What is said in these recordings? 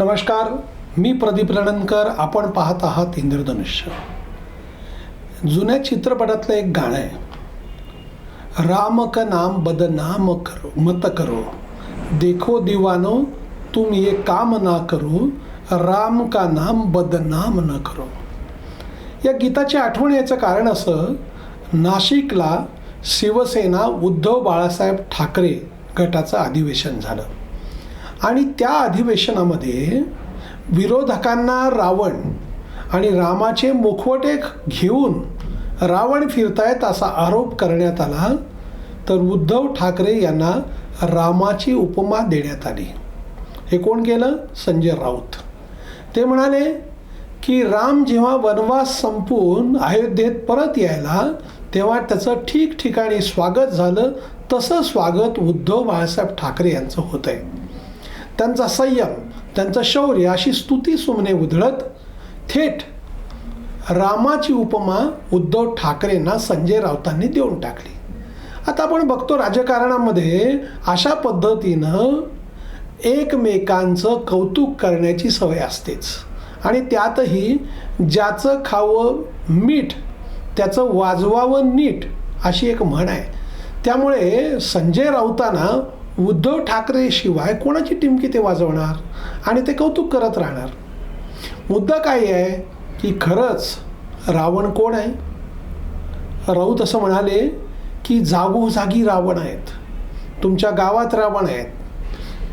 नमस्कार मी प्रदीप रणनकर आपण पाहत आहात इंद्रधनुष्य. जुन्या चित्रपटातलं एक गाणं आहे. राम का नाम बदनाम करो मत करो. देखो दिवानो तुम ये काम ना करो राम का नाम बदनाम न करो. या गीताची आठवण याचं कारण असं नाशिकला शिवसेना उद्धव बाळासाहेब ठाकरे गटाचं अधिवेशन झालं. आणि त्या अधिवेशनामध्ये विरोधकांना रावण आणि रामाचे मुखवटे घेऊन रावण फिरतायत असा आरोप करण्यात आला तर उद्धव ठाकरे यांना रामाची उपमा देण्यात आली. हे कोण केलं? संजय राऊत. ते म्हणाले की राम जेव्हा वनवास संपून अयोध्येत परत यायला तेव्हा त्याचं ठिकठिकाणी स्वागत झालं तसं स्वागत उद्धव बाळासाहेब ठाकरे यांचं होतं आहे त्यांचा संयम त्यांचं शौर्य अशी स्तुती सुमने उधळत थेट रामाची उपमा उद्धव ठाकरेंना संजय राऊतांनी देऊन टाकली. आता आपण बघतो राजकारणामध्ये अशा पद्धतीनं एकमेकांचं कौतुक करण्याची सवय असतेच. आणि त्यातही ज्याचं खावं मीठ त्याचं वाजवावं नीट अशी एक म्हण आहे. त्यामुळे संजय राऊतांना उद्धव ठाकरेशिवाय कोणाची टिमकी ते वाजवणार? आणि ते कौतुक करत राहणार. मुद्दा काय आहे? की खरंच रावण कोण आहे? राऊत असं म्हणाले की जागोजागी रावण आहेत. तुमच्या गावात रावण आहेत.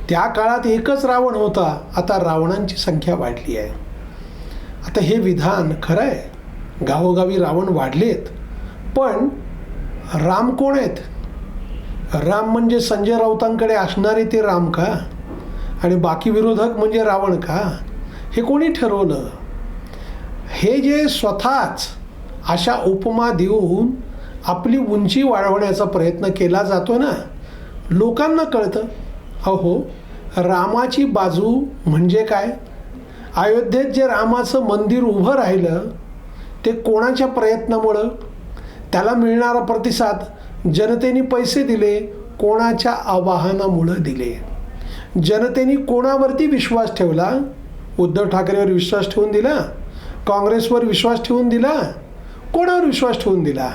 त्या काळात एकच रावण होता. आता रावणांची संख्या वाढली आहे. आता हे विधान खरं आहे गावोगावी रावण वाढलेत. पण राम कोण आहेत? राम म्हणजे संजय राऊतांकडे असणारे ते राम का? आणि बाकी विरोधक म्हणजे रावण का? हे कोणी ठरवलं? हे जे स्वतःच अशा उपमा देऊन आपली उंची वाढवण्याचा प्रयत्न केला जातो ना लोकांना कळतं. अहो रामाची बाजू म्हणजे काय? अयोध्येत जे रामाचं मंदिर उभं राहिलं ते कोणाच्या प्रयत्नामुळं? त्याला मिळणारा प्रतिसाद जनतेने पैसे दिले कोणाच्या आवाहनामुळं दिले. जनतेने कोणावरती विश्वास ठेवला? उद्धव ठाकरेवर विश्वास ठेवून दिला? काँग्रेसवर विश्वास ठेवून दिला? कोणावर विश्वास ठेवून दिला?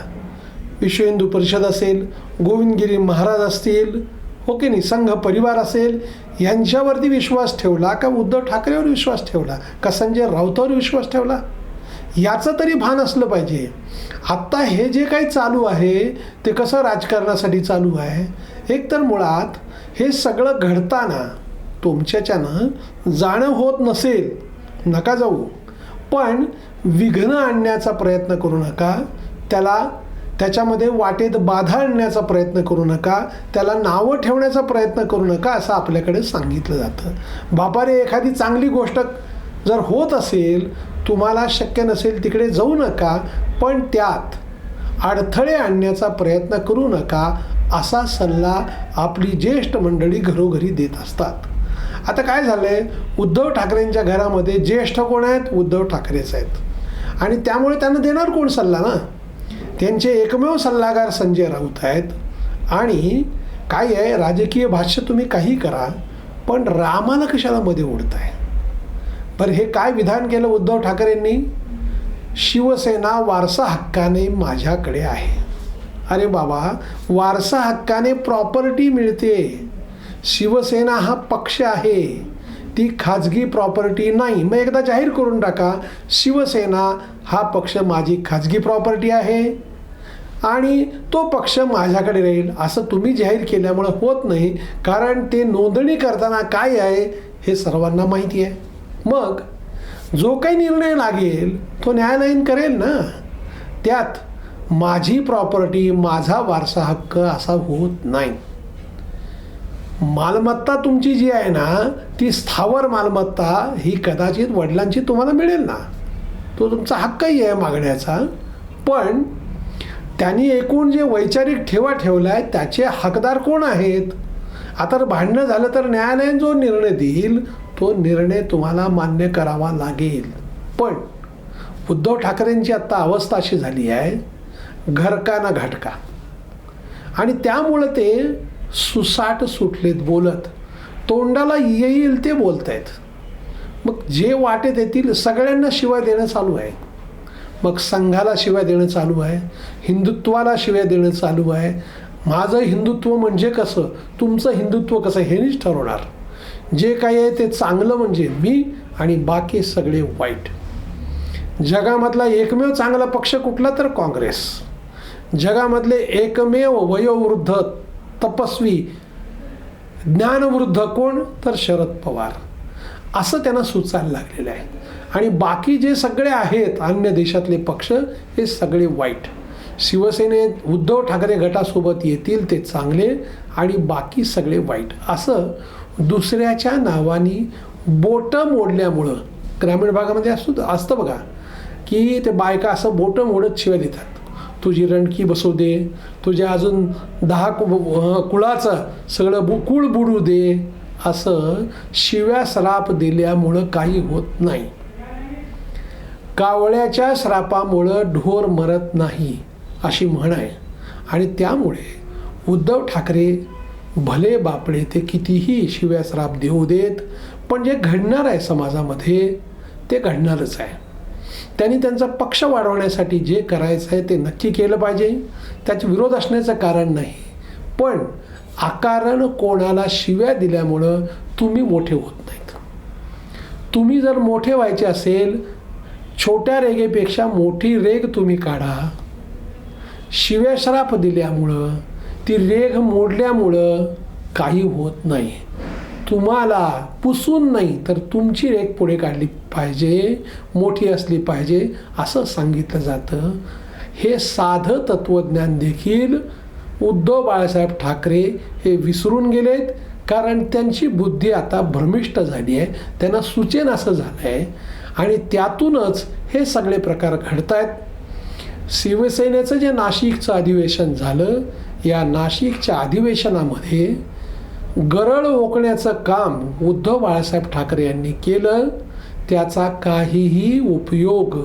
विश्व हिंदू परिषद असेल गोविंदगिरी महाराज असतील हो की नाही? संघ परिवार असेल यांच्यावरती विश्वास ठेवला का उद्धव ठाकरेवर विश्वास ठेवला? का संजय राऊतावर विश्वास ठेवला? याचं तरी भान असलं पाहिजे. आत्ता हे जे काही चालू आहे ते कसं राजकारणासाठी चालू आहे? एक तर मुळात हे सगळं घडताना तुमच्याच्यानं जाणं होत नसेल नका जाऊ. पण विघ्न आणण्याचा प्रयत्न करू नका. त्याला त्याच्यामध्ये वाटेत बाधा आणण्याचा प्रयत्न करू नका. त्याला नावं ठेवण्याचा प्रयत्न करू नका असं आपल्याकडे सांगितलं जातं. बापारे एखादी चांगली गोष्ट जर होत असेल तुम्हाला शक्य नसेल तिकडे जाऊ नका पण त्यात अडथळे आणण्याचा प्रयत्न करू नका असा सल्ला आपली ज्येष्ठ मंडळी घरोघरी देत असतात. आता काय झालं आहे उद्धव ठाकरेंच्या घरामध्ये ज्येष्ठ कोण आहेत? उद्धव ठाकरेच आहेत. आणि त्यामुळे त्यांना देणार कोण सल्ला ना? त्यांचे एकमेव सल्लागार संजय राऊत आहेत. आणि काय आहे? राजकीय भाष्य तुम्ही काही करा पण रामाला कशाला मध्ये ओढताय? बरं हे काय विधान केलं उद्धव ठाकरेंनी? शिवसेना वारसा हक्काने माझ्याकडे आहे. अरे बाबा वारसा हक्काने प्रॉपर्टी मिळते. शिवसेना हा पक्ष आहे. ती खाजगी प्रॉपर्टी नाही. मग एकदा जाहीर करून टाका शिवसेना हा पक्ष माझी खाजगी प्रॉपर्टी आहे आणि तो पक्ष माझ्याकडे राहील. असं तुम्ही जाहीर केल्यामुळं होत नाही. कारण ते नोंदणी करताना काय आहे हे सर्वांना माहिती आहे. मग जो काही निर्णय लागेल तो न्यायालयीन करेल ना? त्यात माझी प्रॉपर्टी माझा वारसा हक्क असा होत नाही. मालमत्ता तुमची जी आहे ना ती स्थावर मालमत्ता ही कदाचित वडिलांची तुम्हाला मिळेल ना. तो तुमचा हक्कही आहे मागण्याचा. पण त्यांनी एकूण जे वैचारिक ठेवा ठेवला आहे त्याचे हकदार कोण आहेत? आता भांडणं झालं तर न्यायालयाने जो निर्णय देईल तो निर्णय तुम्हाला मान्य करावा लागेल. पण उद्धव ठाकरेंची आत्ता अवस्था अशी झाली आहे घरका ना घाटका आणि त्यामुळं ते सुसाट सुटलेत बोलत. तोंडाला येईल ते बोलत आहेत मग जे वाटेत येतील सगळ्यांना शिवाय देणं चालू आहे. मग संघाला शिवाय देणं चालू आहे हिंदुत्वाला शिवाय देणं चालू आहे. माझं हिंदुत्व म्हणजे कसं? तुमचं हिंदुत्व कसं? हेच ठरवणार. जे काही आहे ते चांगलं म्हणजे मी आणि बाकी सगळे वाईट. जगामधला एकमेव चांगला पक्ष कुठला तर काँग्रेस. जगामधले एकमेव वयोवृद्ध तपस्वी ज्ञानवृद्ध कोण तर शरद पवार. असं त्यांना सुचायला लागलेलं आहे. आणि बाकी जे सगळे आहेत अन्य देशातले पक्ष हे सगळे वाईट. शिवसेनेत उद्धव ठाकरे गटासोबत येतील ते चांगले आणि बाकी सगळे वाईट. असं दुसऱ्याच्या नावानी बोटं मोडल्यामुळं ग्रामीण भागामध्ये असू असतं बघा की ते बायका असं बोटं मोडत शिवाय देतात. तुझी रणकी बसू दे तुझ्या अजून दहा कु कुळाचं सगळं बुकुळ बुडू दे असं शिव्या श्राप दिल्यामुळं काही होत नाही. कावळ्याच्या श्रापामुळं ढोर मरत नाही अशी म्हण आहे. आणि त्यामुळे उद्धव ठाकरे भले बापडे ते कितीही शिव्या श्राप देऊ देत पण जे घडणार आहे समाजामध्ये ते घडणारच आहे. त्यांनी त्यांचा पक्ष वाढवण्यासाठी जे करायचं आहे ते नक्की केलं पाहिजे. त्याचे विरोध असण्याचं कारण नाही. पण आकारण कोणाला शिव्या दिल्यामुळं तुम्ही मोठे होत नाहीत. तुम्ही जर मोठे व्हायचे असेल छोट्या रेगेपेक्षा मोठी रेग तुम्ही काढा. शिव्या श्राप दिल्यामुळं ती रेघ मोडल्यामुळं काही होत नाही. तुम्हाला पुसून नाही तर तुमची रेख पुढे काढली पाहिजे मोठी असली पाहिजे असं सांगितलं जातं. हे साधं तत्त्वज्ञान देखील उद्धव बाळासाहेब ठाकरे हे विसरून गेलेत कारण त्यांची बुद्धी आता भ्रमिष्ट झाली आहे त्यांना सुचेन असं झालं आहे. आणि त्यातूनच हे सगळे प्रकार घडत आहेत शिवसेनेचं जे नाशिकचं अधिवेशन झालं या नाशिकच्या अधिवेशनामध्ये गरळ ओकण्याचं काम उद्धव बाळासाहेब ठाकरे यांनी केलं. त्याचा काहीही उपयोग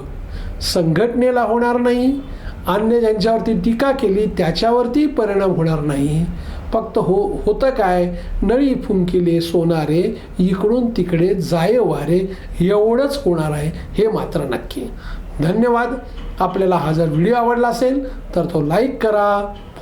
संघटनेला होणार नाही. अन्य ज्यांच्यावरती टीका केली त्याच्यावरती परिणाम होणार नाही. फक्त हो होतं काय? नळी फुंकिले सोनारे इकडून तिकडे जाय वारे एवढंच होणार आहे हे मात्र नक्की. धन्यवाद. आपल्याला हा जर व्हिडिओ आवडला असेल तर तो लाईक करा.